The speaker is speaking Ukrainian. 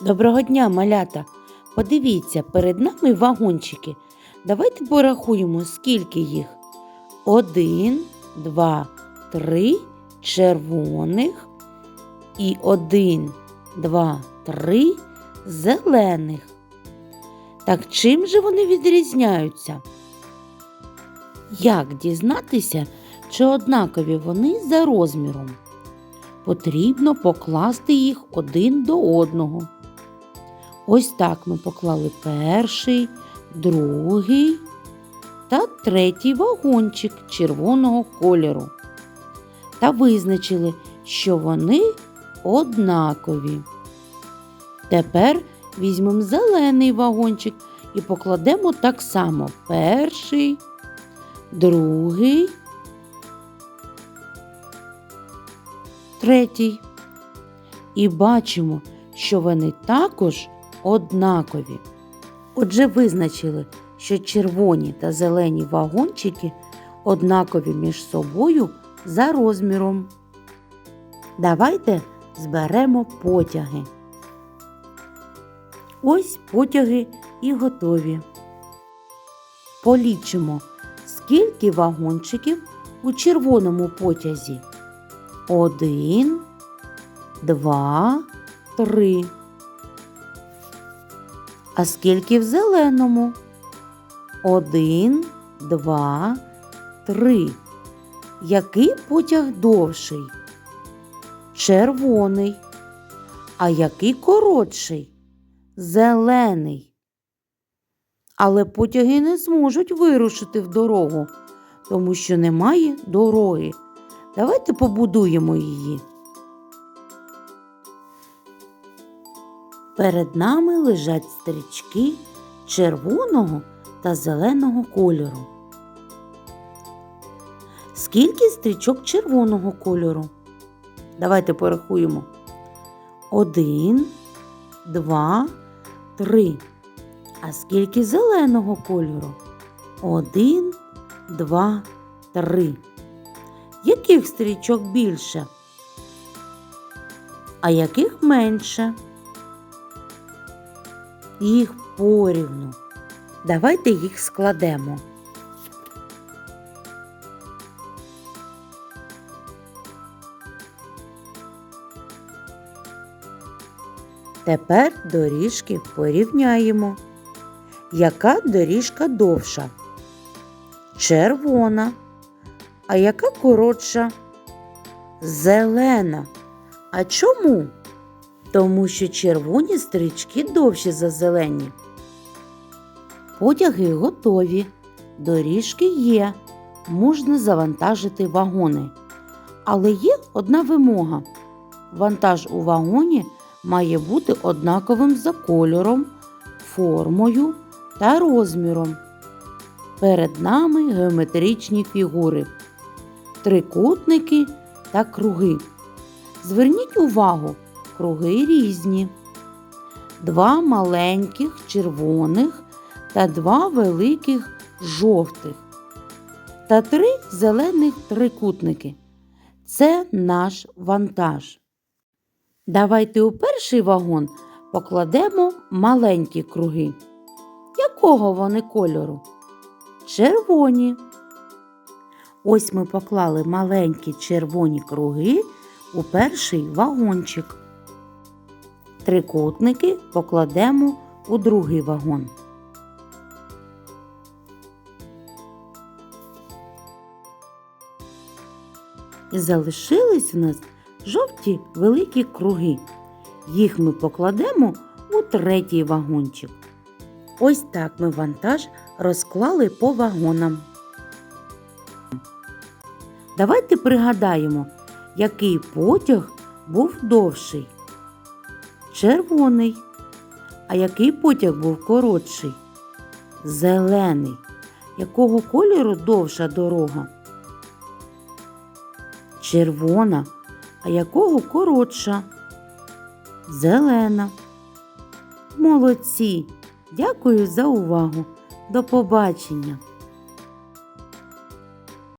Доброго дня, малята! Подивіться, перед нами вагончики. Давайте порахуємо, скільки їх. Один, два, три червоних і один, два, три зелених. Так чим же вони відрізняються? Як дізнатися, чи однакові вони за розміром? Потрібно покласти їх один до одного. Ось так ми поклали перший, другий та третій вагончик червоного кольору та визначили, що вони однакові. Тепер візьмемо зелений вагончик і покладемо так само перший, другий, третій. І бачимо, що вони також однакові. Отже, визначили, що червоні та зелені вагончики однакові між собою за розміром. Давайте зберемо потяги. Ось потяги і готові. Полічимо, скільки вагончиків у червоному потязі. Один, два, три. А скільки в зеленому? Один, два, три. Який потяг довший? Червоний. А який коротший? Зелений. Але потяги не зможуть вирушити в дорогу, тому що немає дороги. Давайте побудуємо її. Перед нами лежать стрічки червоного та зеленого кольору. Скільки стрічок червоного кольору? Давайте порахуємо. Один, два, три. А скільки зеленого кольору? Один, два, три. Яких стрічок більше? А яких менше? Їх порівну. Давайте їх складемо. Тепер доріжки порівняємо. Яка доріжка довша? Червона. А яка коротша? Зелена. А чому? Тому що червоні стрічки довші за зелені. Потяги готові, доріжки є, можна завантажити вагони. Але є одна вимога: вантаж у вагоні має бути однаковим за кольором, формою та розміром. Перед нами геометричні фігури, трикутники та круги. Зверніть увагу, круги різні. Два маленьких червоних та два великих жовтих. Та три зелених трикутники. Це наш вантаж. Давайте у перший вагон покладемо маленькі круги. Якого вони кольору? Червоні. Ось ми поклали маленькі червоні круги у перший вагончик. Трикутники покладемо у другий вагон. І залишились в нас жовті великі круги. Їх ми покладемо у третій вагончик. Ось так ми вантаж розклали по вагонам. Давайте пригадаємо, який потяг був довший. Червоний. А який потяг був коротший? Зелений. Якого кольору довша дорога? Червона. А якого коротша? Зелена. Молодці. Дякую за увагу. До побачення!